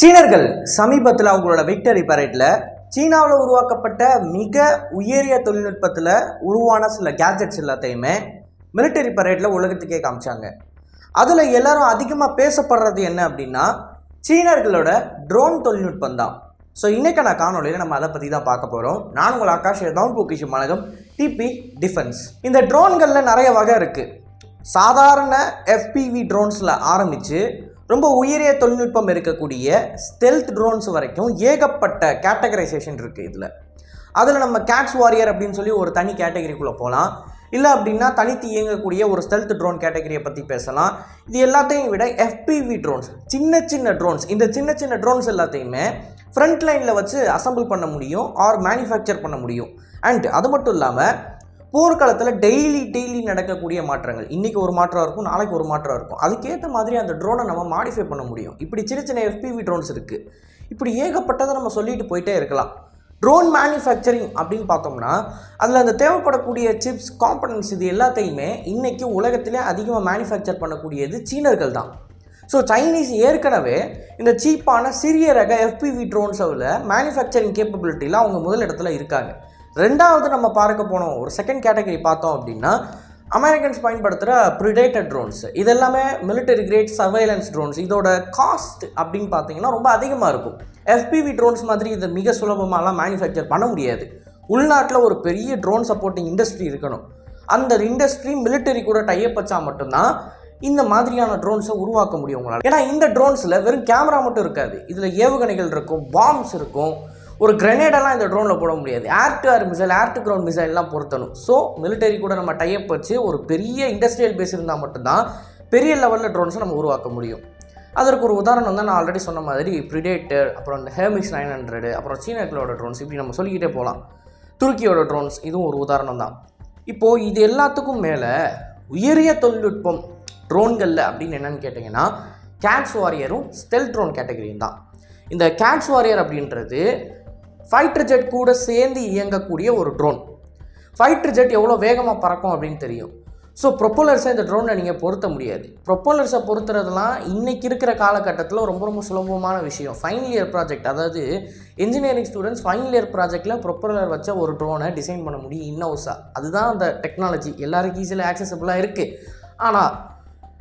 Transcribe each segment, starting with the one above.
சீனர்கள் சமீபத்தில் அவங்களோட விக்டரி பரேட்டில் சீனாவில் உருவாக்கப்பட்ட மிக உயரிய தொழில்நுட்பத்தில் உருவான சில கேஜெட்ஸ் எல்லாத்தையுமே மிலிட்டரி பரேட்டில் உலகத்துக்கே காமிச்சாங்க. அதில் எல்லாரும் அதிகமாக பேசப்படுறது என்ன அப்படின்னா சீனர்களோட ட்ரோன் தொழில்நுட்பம் தான். ஸோ இன்றைக்கான காணொலியில் நம்ம அதை பற்றி தான் பார்க்க போகிறோம் நான் உங்கள் ஆகாஷ் டவுன் பொக்கிஷம் மாநகம் டிபி டிஃபென்ஸ் இந்த ட்ரோன்களில் நிறைய வகை இருக்குது சாதாரண எஃபிவி ட்ரோன்ஸில் ஆரம்பித்து ரொம்ப உயரிய தொழில்நுட்பம் இருக்கக்கூடிய ஸ்டெல்த் ட்ரோன்ஸ் வரைக்கும் ஏகப்பட்ட கேட்டகரைசேஷன் இருக்குது இதில். அதில் நம்ம கேட்ஸ் வாரியர் அப்படின்னு சொல்லி ஒரு தனி கேட்டகரிக்குள்ளே போகலாம் இல்லை அப்படின்னா தனித்து இயங்கக்கூடிய ஒரு ஸ்டெல்த் ட்ரோன் கேட்டகரியை பற்றி பேசலாம். இது எல்லாத்தையும் விட எஃபிவி ட்ரோன்ஸ் சின்ன சின்ன ட்ரோன்ஸ் இந்த சின்ன சின்ன ட்ரோன்ஸ் எல்லாத்தையுமே ஃப்ரண்ட் லைனில் வச்சு அசம்பிள் பண்ண முடியும் ஆர் மேனுஃபேக்சர் பண்ண முடியும். அண்ட் அது மட்டும் இல்லாமல் போர்க்காலத்தில் டெய்லி டெய்லி நடக்கக்கூடிய மாற்றங்கள். இன்றைக்கி ஒரு மாற்றம் இருக்கும் நாளைக்கு ஒரு மாற்றம் இருக்கும். அதுக்கேற்ற மாதிரி அந்த ட்ரோனை நம்ம மாடிஃபை பண்ண முடியும். இப்படி சின்ன சின்ன எஃபிவி ட்ரோன்ஸ் இருக்குது இப்படி ஏகப்பட்டதை நம்ம சொல்லிட்டு போயிட்டே இருக்கலாம். ட்ரோன் மேனுஃபேக்சரிங் அப்படின்னு பார்த்தோம்னா அதில் அந்த தேவைப்படக்கூடிய சிப்ஸ் காம்பனன்ட்ஸ் இது எல்லாத்தையுமே இன்றைக்கி உலகத்திலே அதிகமாக மேனுஃபேக்சர் பண்ணக்கூடியது சீனர்கள் தான். ஸோ சைனீஸ் ஏற்கனவே இந்த சீப்பான சிறிய ரக எஃபிவி ட்ரோன்ஸில் மேனுஃபேக்சரிங் கேப்பபிலிட்டியில் அவங்க முதலிடத்தில் இருக்காங்க. ரெண்டாவது நம்ம பார்க்க போனோம் ஒரு செகண்ட் கேட்டகரி பார்த்தோம் அப்படின்னா அமெரிக்கன்ஸ் பயன்படுத்துகிற ப்ரிடேட்டட் ட்ரோன்ஸ் இதெல்லாமே மிலிட்டரி கிரேட் சர்வைலன்ஸ் ட்ரோன்ஸ் இதோட காஸ்ட் அப்படின்னு பார்த்தீங்கன்னா ரொம்ப அதிகமாக இருக்கும். எஃபிவி ட்ரோன்ஸ் மாதிரி இதை மிக சுலபமாலாம் மேனுஃபேக்சர் பண்ண முடியாது. உள்நாட்டில் ஒரு பெரிய ட்ரோன் சப்போர்ட்டிங் இண்டஸ்ட்ரி இருக்கணும். அந்த இண்டஸ்ட்ரி மிலிட்டரி கூட டைப் வச்சா மட்டும்தான் இந்த மாதிரியான ட்ரோன்ஸை உருவாக்க முடியும் உங்களால். ஏன்னா இந்த ட்ரோன்ஸில் வெறும் கேமரா மட்டும் இருக்காது. இதில் ஏவுகணைகள் இருக்கும் பாம்ஸ் இருக்கும். ஒரு கிரனேடெல்லாம் இந்த ட்ரோனில் போட முடியாது. Air to air missile air to ground மிசைல்லாம் பொருத்தணும். ஸோ மிலிட்டரி கூட நம்ம டைப் வச்சு ஒரு பெரிய இண்டஸ்ட்ரியல் பேஸ் இருந்தால் மட்டும்தான் பெரிய லெவலில் ட்ரோன்ஸை நம்ம உருவாக்க முடியும். அதற்கு ஒரு உதாரணம் தான் நான் ஆல்ரெடி சொன்ன மாதிரி ப்ரிடேட்டர் அப்புறம் இந்த ஹேமிக்ஸ் நைன் ஹண்ட்ரடு அப்புறம் சீனர்களோட ட்ரோன்ஸ் இப்படி நம்ம சொல்லிக்கிட்டே போகலாம். துருக்கியோட ட்ரோன்ஸ் இதுவும் ஒரு உதாரணம் தான். இப்போது இது எல்லாத்துக்கும் மேலே உயரிய தொழில்நுட்பம் ட்ரோன்களில் அப்படின்னு என்னென்னு கேட்டிங்கன்னா கேட்ஸ் வாரியரும் ஸ்டெல் ட்ரோன் கேட்டகரியும் தான். இந்த கேட்ஸ் வாரியர் அப்படின்றது ஃபைட்டர் ஜெட் கூட சேர்ந்து இயங்கக்கூடிய ஒரு ட்ரோன் ஃபைட்டர் ஜெட் எவ்வளோ வேகமாக பறக்கும் அப்படின்னு தெரியும். ஸோ ப்ரொப்போலர்ஸை இந்த ட்ரோனை நீங்கள் பொருத்த முடியாது. ப்ரொப்போலர்ஸை பொருத்துறதுலாம் இன்றைக்கி இருக்கிற காலகட்டத்தில் ரொம்ப ரொம்ப சுலபமான விஷயம். ஃபைனல் இயர் ப்ராஜெக்ட் அதாவது இன்ஜினியரிங் ஸ்டூடெண்ட்ஸ் ஃபைனல் இயர் ப்ராஜெக்ட்டில் ப்ரொப்போலர் வச்ச ஒரு ட்ரோனை டிசைன் பண்ண முடியும் இன்னவுஸாக அதுதான் அந்த டெக்னாலஜி எல்லாருக்கும் ஈஸியில் ஆக்சசபிளாக இருக்குது ஆனால்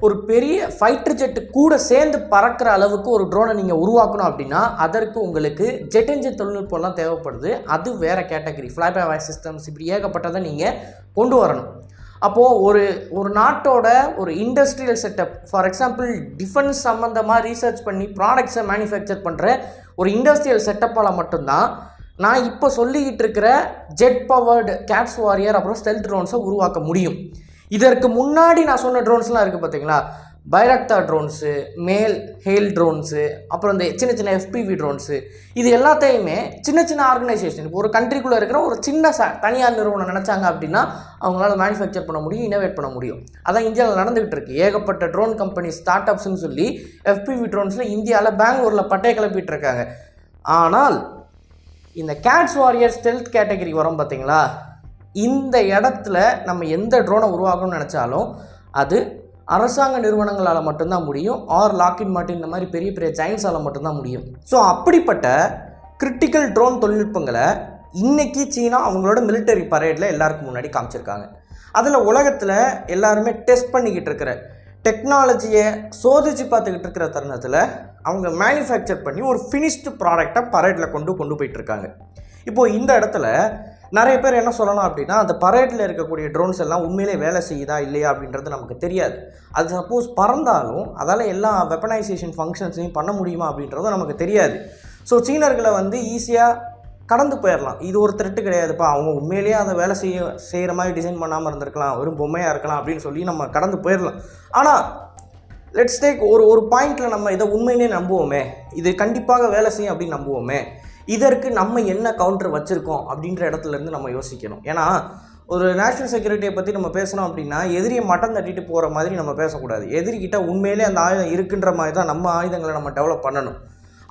ஒரு பெரிய ஃபைட்டர் ஜெட்டு கூட சேர்ந்து பறக்கிற அளவுக்கு ஒரு ட்ரோனை நீங்கள் உருவாக்கணும் அப்படின்னா அதற்கு உங்களுக்கு ஜெட் என்ஜின் தொழில்நுட்பம்லாம் தேவைப்படுது. அது வேறு கேட்டகரி ஃப்ளைபை வாய்ஸ் சிஸ்டம்ஸ் இப்படி ஏகப்பட்டதை நீங்கள் கொண்டு வரணும். அப்போது ஒரு ஒரு நாட்டோட ஒரு industrial setup for example defence சம்மந்தமாக ரீசர்ச் பண்ணி ப்ராடக்ட்ஸை மேனுஃபேக்சர் பண்ணுற ஒரு இண்டஸ்ட்ரியல் செட்டப்பால் மட்டும்தான் நான் இப்போ சொல்லிக்கிட்டு இருக்கிற ஜெட் பவர்டு கேட்ஸ் வாரியர் அப்புறம் ஸ்டெல்த் ட்ரோன்ஸை உருவாக்க முடியும். இதற்கு முன்னாடி நான் சொன்ன ட்ரோன்ஸ்லாம் இருக்குது பார்த்தீங்களா Bayraktar drones MALE HALE drones அப்புறம் இந்த சின்ன சின்ன எஃபிவி ட்ரோன்ஸு இது எல்லாத்தையுமே சின்ன சின்ன ஆர்கனைசேஷன் இப்போ ஒரு கண்ட்ரிக்குள்ளே இருக்கிற ஒரு சின்ன ச தனியார் நிறுவனம் நினச்சாங்க அப்படின்னா அவங்களால மேனுஃபேக்சர் பண்ண முடியும் இனோவேட் பண்ண முடியும். அதான் இந்தியாவில் நடந்துகிட்டு இருக்கு. ஏகப்பட்ட ட்ரோன் கம்பெனி ஸ்டார்ட் அப்ஸ்னு சொல்லி எஃபிவி ட்ரோன்ஸில் இந்தியாவில் பெங்களூரில் பட்டையை கிளப்பிட்டு இருக்காங்க ஆனால் இந்த கேட்ஸ் வாரியர் ஸ்டெல்த் கேட்டகரி வரும் பார்த்தீங்களா இந்த இடத்துல நம்ம எந்த ட்ரோனை உருவாக்கணும்னு நினச்சாலும் அது அரசாங்க நிறுவனங்களால் மட்டும்தான் முடியும். ஆர் லாக்கின் மாட்டின் இந்த மாதிரி பெரிய பெரிய ஜெயின்ஸால் மட்டும்தான் முடியும். ஸோ அப்படிப்பட்ட கிரிட்டிக்கல் ட்ரோன் தொழில்நுட்பங்களை இன்றைக்கி சீனா அவங்களோட மிலிட்டரி பரேடில் எல்லாருக்கும் முன்னாடி காமிச்சிருக்காங்க. அதில் உலகத்தில் எல்லாருமே டெஸ்ட் பண்ணிக்கிட்டு இருக்கிற டெக்னாலஜியை சோதிச்சு பார்த்துக்கிட்டு இருக்கிற தருணத்தில் அவங்க மேனுஃபேக்சர் பண்ணி ஒரு ஃபினிஷ்டு ப்ராடக்டை பரேடில் கொண்டு கொண்டு போயிட்டுருக்காங்க இப்போது இந்த இடத்துல நிறைய பேர் என்ன சொல்லலாம் அப்படின்னா அந்த பரேட்டில் இருக்கக்கூடிய ட்ரோன்ஸ் எல்லாம் உண்மையிலே வேலை செய்யுதா இல்லையா அப்படின்றது நமக்கு தெரியாது. அது சப்போஸ் பறந்தாலும் அதால் எல்லா வெப்பனைசேஷன் ஃபங்க்ஷன்ஸையும் பண்ண முடியுமா அப்படின்றதும் நமக்கு தெரியாது. ஸோ சீனர்களை வந்து ஈஸியாக கடந்து போயிடலாம் இது ஒரு த்ரெட்டு கிடையாதுப்பா. அவங்க உண்மையிலேயே அதை வேலை செய்ய செய்கிற மாதிரி டிசைன் பண்ணாமல் இருந்திருக்கலாம். வெறும் பொம்மையாக இருக்கலாம் அப்படின்னு சொல்லி நம்ம கடந்து போயிடலாம் ஆனால் லெட்ஸ் டேக் ஒரு ஒரு பாயிண்டில் நம்ம இதை உண்மையிலே நம்புவோமே. இது கண்டிப்பாக வேலை செய்யும் அப்படின்னு நம்புவோமே. இதற்கு நம்ம என்ன கவுண்டர் வச்சுருக்கோம் அப்படின்ற இடத்துல இருந்து நம்ம யோசிக்கணும். ஏன்னா ஒரு நேஷனல் செக்யூரிட்டியை பற்றி நம்ம பேசணும் அப்படின்னா எதிரியை மட்டம் தட்டிட்டு போகிற மாதிரி நம்ம பேசக்கூடாது. எதிரிக்கிட்ட உண்மையிலே அந்த ஆயுதம் இருக்குன்ற மாதிரி தான் நம்ம ஆயுதங்களை நம்ம டெவலப் பண்ணணும்.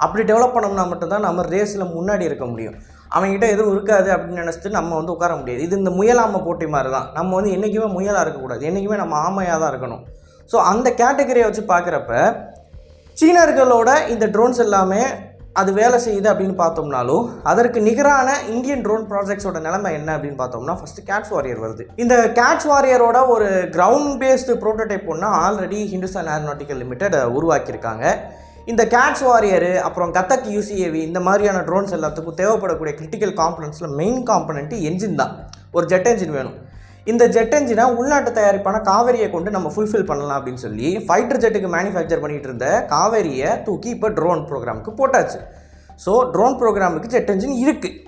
அப்படி டெவலப் பண்ணோம்னா மட்டும்தான் நம்ம ரேஸில் முன்னாடி இருக்க முடியும். அவங்ககிட்ட எதுவும் இருக்காது அப்படின்னு நினச்சிட்டு நம்ம வந்து உட்கார முடியாது. இது இந்த முயலாமை போட்டி மாதிரி தான் நம்ம வந்து என்றைக்குமே முயலாக இருக்கக்கூடாது. என்றைக்குமே நம்ம ஆமையாக தான் இருக்கணும். ஸோ அந்த கேட்டகரியை வச்சு பார்க்குறப்ப சீனர்களோட இந்த ட்ரோன்ஸ் எல்லாமே அது வேலை செய்யுது அப்படின்னு பார்த்தோம்னாலும் அதற்கு நிகரான இந்தியன் ட்ரோன் ப்ராஜெக்ட்ஸோட நிலைமை என்ன அப்படின்னு பார்த்தோம்னா ஃபஸ்ட்டு கேட்ச் வாரியர் வருது. இந்த கேட்ச் வாரியரோட ஒரு கிரவுண்ட் பேஸ்டு ப்ரோட்டோடைப் ஒன்று ஆல்ரெடி ஹிந்துஸ்தான் ஏரோநாட்டிக்கல் லிமிடெட் உருவாக்கியிருக்காங்க. இந்த கேட்ச் வாரியரு அப்புறம் கத்தக் யூசிஏவி இந்த மாதிரியான ட்ரோன்ஸ் எல்லாத்துக்கும் தேவைப்படக்கூடிய கிரிட்டிக்கல் காம்பனன்ட்ஸில் மெயின் காம்பனண்ட்டு என்ஜின் தான். ஒரு ஜெட் என்ஜின் வேணும். இந்த ஜெட் என்ஜினை உள்நாட்டு தயாரிப்பான காவேரியை கொண்டு நம்ம ஃபுல்ஃபில் பண்ணலாம் அப்படின்னு சொல்லி ஃபைட்டர் ஜெட்டுக்கு மேனுஃபேக்சர் பண்ணிட்டு இருந்த காவேரியை தூக்கி இப்போ ட்ரோன் ப்ரோக்ராமுக்கு போட்டாச்சு. ஸோ ட்ரோன் ப்ரோக்ராமுக்கு ஜெட் என்ஜின் இருக்குது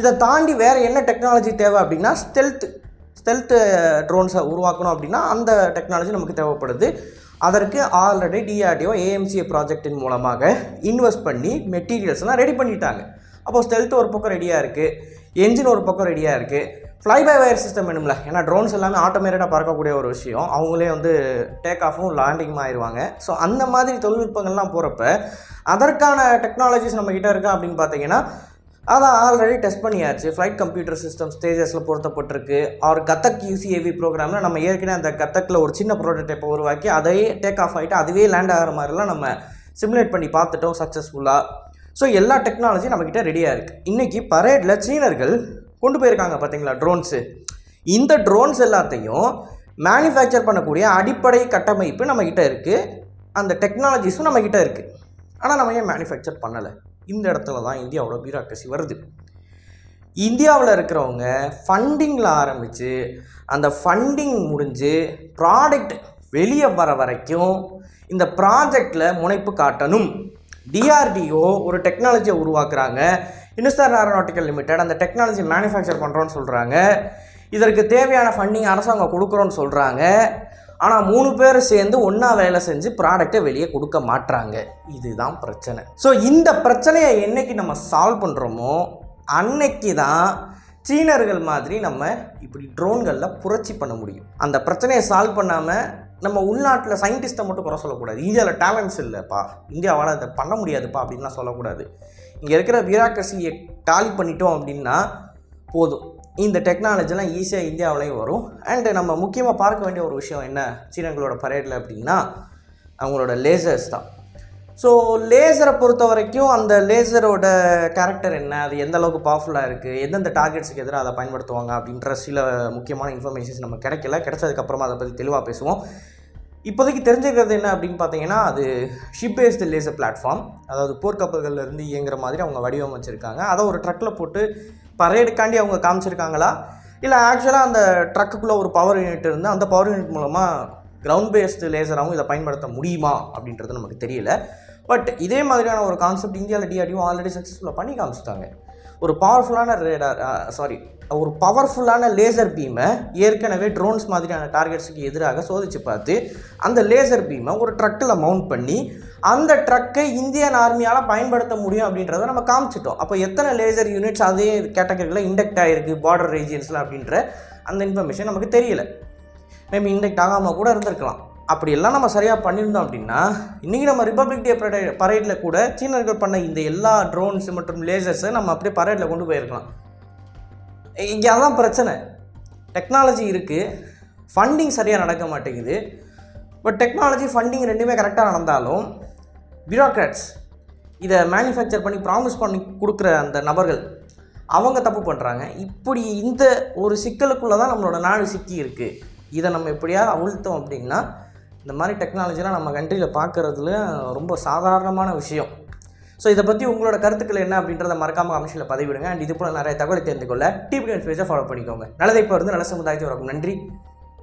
இதை தாண்டி வேறு என்ன டெக்னாலஜி தேவை அப்படின்னா ஸ்டெல்த் ஸ்டெல்த்து ட்ரோன்ஸை உருவாக்கணும் அப்படின்னா அந்த டெக்னாலஜி நமக்கு தேவைப்படுது. அதற்கு ஆல்ரெடி டிஆர்டிஓ ஏஎம்சிஏ ப்ராஜெக்டின் மூலமாக இன்வெஸ்ட் பண்ணி மெட்டீரியல்ஸ்லாம் ரெடி பண்ணிட்டாங்க. அப்போ ஸ்டெல்த் ஒரு பக்கம் ரெடியாக இருக்குது என்ஜின் ஒரு பக்கம் ரெடியாக இருக்குது ஃப்ளை பை வயர் சிஸ்டம் வேணும்ல. ஏன்னா ட்ரோன்ஸ் எல்லாமே ஆட்டோமேட்டடாக பறக்கக்கூடிய ஒரு விஷயம். அவங்களே வந்து டேக் ஆஃபும் லேண்டிங்கும் ஆயிடுவாங்க. ஸோ அந்த மாதிரி தொழில்நுட்பங்கள்லாம் போகிறப்ப அதற்கான டெக்னாலஜிஸ் நம்மக்கிட்ட இருக்கா அப்படின்னு பார்த்தீங்கன்னா அதான் ஆல்ரெடி டெஸ்ட் பண்ணியாச்சு. ஃப்ளைட் கம்ப்யூட்டர் சிஸ்டம் ஸ்டேஜஸில் பொருத்தப்பட்டிருக்கு. ஆர் கத்தக் யூசிஏவி ப்ரோக்ராமில் நம்ம ஏற்கனவே அந்த கத்தக்கில் ஒரு சின்ன ப்ரோட்டோடைப்பை உருவாக்கி அதையே டேக் ஆஃப் ஆகிட்டு அதுவே லேண்ட் ஆகிற மாதிரிலாம் நம்ம சிமுலேட் பண்ணி பார்த்துட்டோம் சக்ஸஸ்ஃபுல்லாக ஸோ எல்லா டெக்னாலஜியும் நம்மக்கிட்ட ரெடியாக இருக்குது இன்றைக்கி பரேடில் சீனர்கள் கொண்டு போயிருக்காங்க பார்த்தீங்களா ட்ரோன்ஸு இந்த ட்ரோன்ஸ் எல்லாத்தையும் மேனுஃபேக்சர் பண்ணக்கூடிய அடிப்படை கட்டமைப்பு நம்மக்கிட்ட இருக்குது அந்த டெக்னாலஜிஸும் நம்மக்கிட்ட இருக்குது ஆனால் நம்ம ஏன் மேனுஃபேக்சர் பண்ணலை? இந்த இடத்துல தான் இந்தியாவோட பியூராக்ரஸி வருது. இந்தியாவில் இருக்கிறவங்க ஃபண்டிங்கில் ஆரம்பித்து அந்த ஃபண்டிங் முடிஞ்சு ப்ராடக்ட் வெளியே வர வரைக்கும் இந்த ப்ராஜெக்டில் முனைப்பு காட்டணும். டிஆர்டிஓ ஒரு டெக்னாலஜியை உருவாக்குறாங்க. இந்துஸ்தான் ஏரோநாட்டிக்கல் லிமிடெட் அந்த டெக்னாலஜி மேனுஃபேக்சர் பண்ணுறோன்னு சொல்கிறாங்க இதற்கு தேவையான ஃபண்டிங் அரசாங்கம் கொடுக்குறோன்னு சொல்கிறாங்க ஆனால் மூணு பேர் சேர்ந்து ஒன்றா வேலை செஞ்சு ப்ராடக்டை வெளியே கொடுக்க மாட்டுறாங்க இதுதான் பிரச்சனை. ஸோ இந்த பிரச்சனையை என்னைக்கு நம்ம சால்வ் பண்ணுறோமோ அன்னைக்கு தான் சீனர்கள் மாதிரி நம்ம இப்படி ட்ரோன்களில் புரட்சி பண்ண முடியும். அந்த பிரச்சனையை சால்வ் பண்ணாமல் நம்ம உள்நாட்டில் சயின்டிஸ்ட்டை மட்டும் குறை சொல்லக்கூடாது. இந்தியாவில் டேலண்ட்ஸ் இல்லைப்பா. இந்தியாவால் அதை பண்ண முடியாதுப்பா அப்படின்லாம் சொல்லக்கூடாது. இங்கே இருக்கிற பியூராக்ரஸியை டாலி பண்ணிட்டோம் அப்படின்னா போதும். இந்த டெக்னாலஜிலாம் ஈஸியாக இந்தியாவிலையும் வரும். அண்டு நம்ம முக்கியமாக பார்க்க வேண்டிய ஒரு விஷயம் என்ன? சீனங்களோட பரேடில் அப்படின்னா அவங்களோட லேசர்ஸ் தான். ஸோ லேசரை பொறுத்த வரைக்கும் அந்த லேசரோட கேரக்டர் என்ன? அது எந்த அளவுக்கு பவர்ஃபுல்லாக இருக்குது எந்தெந்த டார்கெட்ஸுக்கு எதிராக அதை பயன்படுத்துவாங்க? அப்படின்ற சில முக்கியமான இன்ஃபர்மேஷன்ஸ் நம்ம கிடைக்கல. கிடைச்சதுக்கப்புறமா அதை பற்றி தெளிவாக பேசுவோம். இப்போதைக்கு தெரிஞ்சுக்கிறது என்ன அப்படின்னு பார்த்தீங்கன்னா அது ஷிப் பேஸ்டு லேசர் பிளாட்ஃபார்ம் அதாவது போர்க்கப்பல்கள் இருந்து இயங்குற மாதிரி அவங்க வடிவமைச்சிருக்காங்க. அதை ஒரு ட்ரக்கில் போட்டு பரேடுக்காண்டி அவங்க காமிச்சிருக்காங்களா? இல்லை ஆக்சுவலாக அந்த ட்ரக்குக்குள்ளே ஒரு பவர் யூனிட் இருந்து அந்த பவர் யூனிட் மூலமாக கிரவுண்ட் பேஸ்டு லேசராகவும் இதை பயன்படுத்த முடியுமா அப்படின்றது நமக்கு தெரியல. பட் இதே மாதிரியான ஒரு கான்செப்ட் இந்தியாவில் டிஆர்டிஓ ஆல்ரெடி சக்ஸஸ்ஃபுல்லாக பண்ணி காமிச்சிட்டாங்க. ஒரு பவர்ஃபுல்லான ரேடார் சாரி ஒரு பவர்ஃபுல்லான லேசர் பீமை ஏற்கனவே ட்ரோன்ஸ் மாதிரியான டார்கெட்ஸுக்கு எதிராக சோதித்து பார்த்து அந்த லேசர் பீமை ஒரு ட்ரக்கில் மவுண்ட் பண்ணி அந்த ட்ரக்கை இந்தியன் ஆர்மியால் பயன்படுத்த முடியும் அப்படின்றத நம்ம காமிச்சிட்டோம். அப்போ எத்தனை லேசர் யூனிட்ஸ் அதே கேட்டகரியில் இண்டக்ட் ஆகிருக்கு பார்டர் ரீஜியன்ஸில் அப்படின்ற அந்த இன்ஃபர்மேஷன் நமக்கு தெரியல. மேபி இண்டக்ட் ஆகாமல் கூட இருந்திருக்கலாம். அப்படியெல்லாம் நம்ம சரியாக பண்ணியிருந்தோம் அப்படின்னா இன்றைக்கி நம்ம ரிப்பப்ளிக் டே பரே பரேடில் கூட சீனர்கள் பண்ண இந்த எல்லா ட்ரோன்ஸ் மற்றும் லேசர்ஸை நம்ம அப்படியே பரேடில் கொண்டு போயிருக்கலாம். இங்கே அதான் பிரச்சனை. டெக்னாலஜி இருக்குது ஃபண்டிங் சரியாக நடக்க மாட்டேங்குது. பட் டெக்னாலஜி ஃபண்டிங் ரெண்டுமே கரெக்டாக நடந்தாலும் பியூரோக்ராட்ஸ் இதை மேனுஃபேக்சர் பண்ணி ப்ராமிஸ் பண்ணி கொடுக்குற அந்த நபர்கள் அவங்க தப்பு பண்ணுறாங்க இப்படி இந்த ஒரு சிக்கலுக்குள்ளே தான் நம்மளோட நாடு சிக்கி இருக்குது இதை நம்ம எப்படியாவது அவிழ்த்தோம் அப்படின்னா இந்த மாதிரி டெக்னாலஜிலாம் நம்ம கண்ட்ரியில் பார்க்குறதுல ரொம்ப சாதாரணமான விஷயம். ஸோ இதை பற்றி உங்களோட கருத்துக்கள் என்ன அப்படின்றத மறக்காமல் கமிஷனில் பதிவிடுங்க. அண்ட் இது போல் நிறைய தகவலை தெரிந்து கொள்ள டிபி பேஜை ஃபாலோ பண்ணிக்கோங்க. நல்லதை இப்போ இருந்து நல்ல சமுதாயத்தை வரும் நன்றி.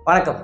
வணக்கம்.